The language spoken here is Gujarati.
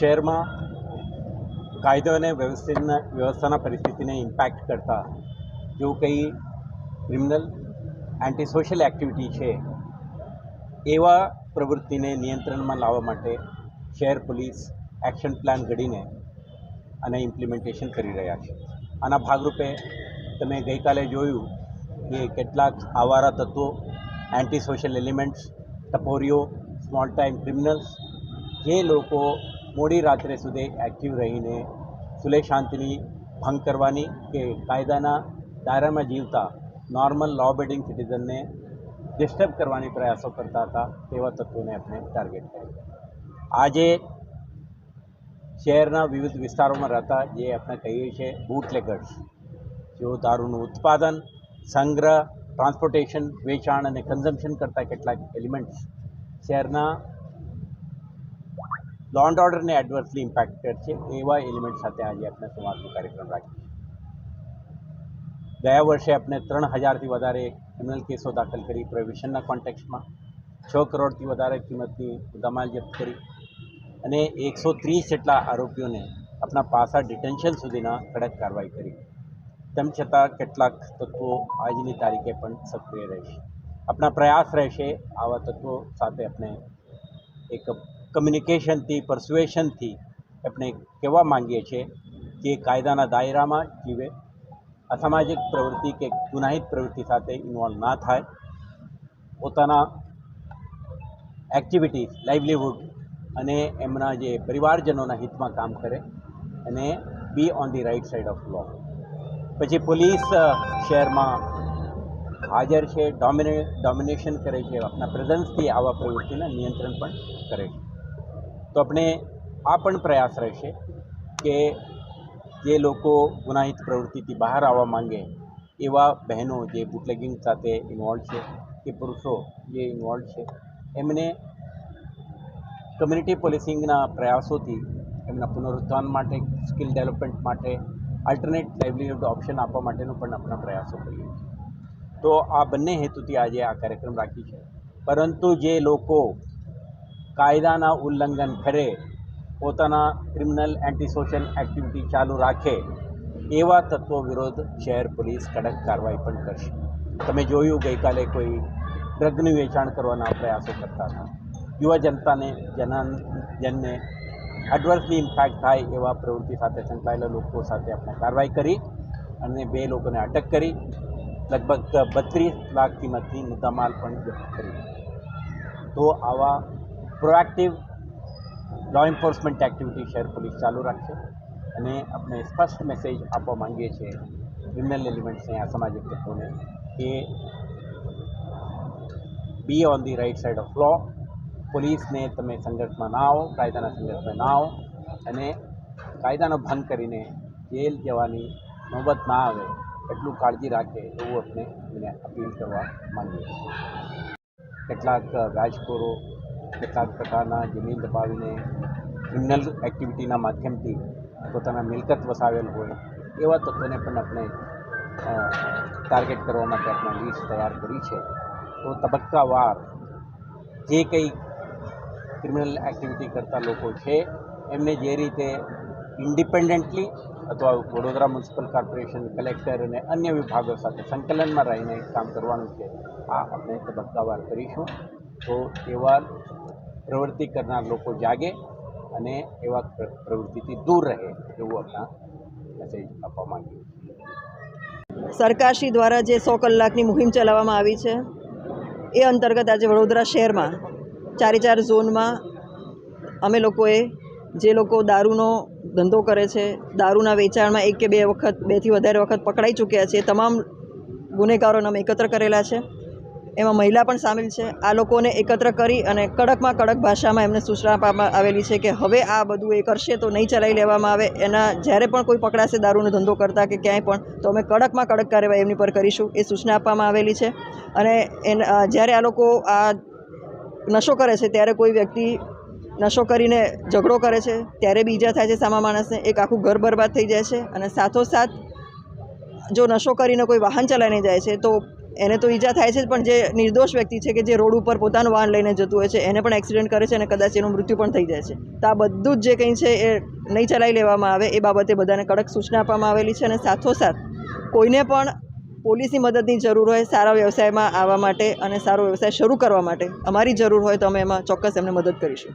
શહેરમાં કાયદો અને વ્યવસ્થિતના વ્યવસ્થાના પરિસ્થિતિને ઇમ્પેક્ટ કરતા જેવું કંઈ ક્રિમિનલ એન્ટી સોશિયલ એક્ટિવિટી છે, એવા પ્રવૃત્તિને નિયંત્રણમાં લાવવા માટે શહેર પોલીસ એક્શન પ્લાન ઘડીને અને ઇમ્પ્લિમેન્ટેશન કરી રહ્યા છે. આના ભાગરૂપે તમે ગઈકાલે જોયું કે કેટલાક આવારા તત્વો એન્ટી સોશિયલ એલિમેન્ટ્સ ટપોરીઓ સ્મોલ ટાઈમ ક્રિમિનલ્સ જે લોકો મોડી રાત્રે સુધી એક્ટિવ રહીને સુલે શાંતિની ભંગ કરવાની કે કાયદાના દાયરામાં જીવતા નોર્મલ લો બેડિંગ સિટીઝનને ડિસ્ટર્બ કરવાની પ્રયાસો કરતા હતા તેવા તત્વોને આપણે ટાર્ગેટ કર્યું આજે શહેરના વિવિધ વિસ્તારોમાં રહેતા જે આપણે કહીએ છીએ બૂટલેગર્સ જેઓ દારૂનું ઉત્પાદન, સંગ્રહ ટ્રાન્સપોર્ટેશન વેચાણ અને કન્ઝમ્પશન કરતા કેટલાક એલિમેન્ટ્સ શહેરના લો એન્ડ ઓર્ડરને એડવર્સલી ઇમ્પેક્ટેડ છે, એવા એલિમેન્ટ સાથે આજે આપણે સંવાદનો કાર્યક્રમ છીએ ગયા વર્ષે આપણે ત્રણ હજારથી વધારે ક્રિમિનલ કેસો દાખલ કરી પ્રોવિશનના કોન્ટેક્સમાં છ કરોડથી વધારે કિંમતની મુદ્દામાલ જપ્ત કરી અને એકસો ત્રીસ જેટલા આરોપીઓને આપણા પાસા ડિટેન્શન સુધીના કડક કાર્યવાહી કરી. તેમ છતાં કેટલાક તત્વો આજની તારીખે પણ સક્રિય રહેશે. આપણા પ્રયાસ રહેશે આવા તત્વો સાથે આપણે એક કમ્યુનિકેશનથી પરસ્યુએશનથી આપણે કહેવા માંગીએ છીએ કે કાયદાના દાયરામાં જીવે, અસામાજિક પ્રવૃત્તિ કે ગુનાહિત પ્રવૃત્તિ સાથે ઇન્વોલ્વ ના થાય. પોતાના એક્ટિવિટીઝ લાઇવલીહુડ અને એમના જે પરિવારજનોના હિતમાં કામ કરે અને be on the right side of law પછી પોલીસ શહેરમાં હાજર છે ડોમિને ડોમિનેશન કરે છે આપણા પ્રેઝન્સથી આવા પ્રવૃત્તિના નિયંત્રણ પણ કરે છે. તો આપણે આ પણ પ્રયાસ રહેશે કે જે લોકો ગુનાહિત પ્રવૃત્તિથી બહાર આવવા માંગે એવા બહેનો જે બુટલેગિંગ સાથે ઇન્વોલ્વ છે, કે પુરુષો જે ઇન્વોલ્વ છે, એમને કમ્યુનિટી પોલિસિંગના પ્રયાસોથી એમના પુનરુત્થાન માટે સ્કિલ ડેવલપમેન્ટ માટે આલ્ટરનેટ લાઇવલીહુડ ઓપ્શન આપવા માટેનો પણ આપણા પ્રયાસો કરીએ છીએ. તો આ બંને હેતુથી આજે આ કાર્યક્રમ રાખી છે. પરંતુ જે લોકો કાયદાના ઉલ્લંઘન કરે, પોતાના ક્રિમિનલ એન્ટી સોશિયલ એક્ટિવિટી ચાલુ રાખે, એવા તત્વો વિરુદ્ધ શહેર પોલીસ કડક કાર્યવાહી પણ કરશે. તમે જોયું ગઈકાલે કોઈ ડ્રગનું વેચાણ કરવાના પ્રયાસો કરતા હતા. યુવા જનતાને જના જનને એડવર્સલી ઇમ્પેક્ટ થાય એવા પ્રવૃત્તિ સાથે સંકળાયેલા લોકો સાથે આપણે કાર્યવાહી કરી અને બે લોકોને અટક કરી. લગભગ બત્રીસ લાખ કિંમતની મુદ્દામાલ પણ જપ્ત કરી. તો આવા પ્રોએક્ટિવ લો એન્ફોર્સમેન્ટ એક્ટિવિટી શહેર પોલીસ ચાલુ રાખશે અને આપણે સ્પષ્ટ મેસેજ આપવા માંગીએ છીએ ક્રિમિનલ એલિમેન્ટ્સને સામાજિક તત્વોને કે be on the right side of law પોલીસને તમે સંઘર્ષમાં ના આવો, કાયદાના સંઘર્ષમાં ના આવો અને કાયદાનો ભંગ કરીને જેલ જવાની નોબત ના આવે એટલું કાળજી રાખે એવું આપણે અપીલ કરવા માંગીએ છીએ. કેટલાક રાજકોરો કેટલાક પ્રકારના જમીન દબાવીને ક્રિમિનલ એક્ટિવિટીના માધ્યમથી પોતાના મિલકત વસાવેલ હોય, એવા તત્વોને પણ આપણે ટાર્ગેટ કરવા માટે આપણે લિસ્ટ તૈયાર કરી છે. તો તબક્કાવાર જે કંઈ ક્રિમિનલ એક્ટિવિટી કરતા લોકો છે, એમને જે રીતે ઇન્ડિપેન્ડન્ટલી અથવા વડોદરા મ્યુનિસિપલ કોર્પોરેશન કલેક્ટર અને અન્ય વિભાગો સાથે સંકલનમાં રહીને કામ કરવાનું છે, આ આપણે તબક્કાવાર કરીશું. તો એવા પ્રવૃત્તિ કરનાર લોકો જાગે અને એવા પ્ર- પ્રવૃત્તિથી દૂર રહે એવું આપણા મેસેજ આપવા માંગીએ સરકારશ્રી દ્વારા જે સો કલાકની મુહિમ ચલાવવામાં આવી છે, એ અંતર્ગત આજે વડોદરા શહેરમાં ચારે ચાર ઝોનમાં અમે લોકોએ જે લોકો દારૂનો ધંધો કરે છે, દારૂના વેચાણમાં એક કે બે વખત બેથી વધારે વખત પકડાઈ ચૂક્યા છે તમામ ગુનેગારોને અમે એકત્ર કરેલા છે. એમાં મહિલા પણ સામેલ છે. આ લોકોને એકત્ર કરી અને કડકમાં કડક ભાષામાં એમને સૂચના આપવામાં આવેલી છે કે હવે આ બધું એ કરશે તો નહીં ચલાવી લેવામાં આવે. એના જ્યારે પણ કોઈ પકડાશે દારૂનો ધંધો કરતા કે ક્યાંય પણ, તો અમે કડકમાં કડક કાર્યવાહી એમની પર કરીશું. એ સૂચના આપવામાં આવેલી છે. અને એના જ્યારે આ લોકો આ નશો કરે છે, ત્યારે કોઈ વ્યક્તિ નશો કરીને ઝઘડો કરે છે, ત્યારે બી ઈજા થાય છે સામા માણસને, એક આખું ઘર બરબાદ થઈ જાય છે. અને સાથોસાથ જો નશો કરીને કોઈ વાહન ચલાવીને જાય છે, તો એને તો ઈજા થાય છે પણ જે નિર્દોષ વ્યક્તિ છે કે જે રોડ ઉપર પોતાનું વાહન લઈને જતું હોય છે, એને પણ એક્સિડન્ટ કરે છે અને કદાચ એનું મૃત્યુ પણ થઈ જાય છે. તો આ બધું જ જે કંઈ છે એ નહીં ચલાવી લેવામાં આવે, એ બાબતે બધાને કડક સૂચના આપવામાં આવેલી છે અને સાથોસાથ કોઈને પણ પોલીસની મદદની જરૂર હોય, સારા વ્યવસાયમાં આવવા માટે અને સારો વ્યવસાય શરૂ કરવા માટે અમારી જરૂર હોય તો અમે એમાં ચોક્કસ એમને મદદ કરીશું.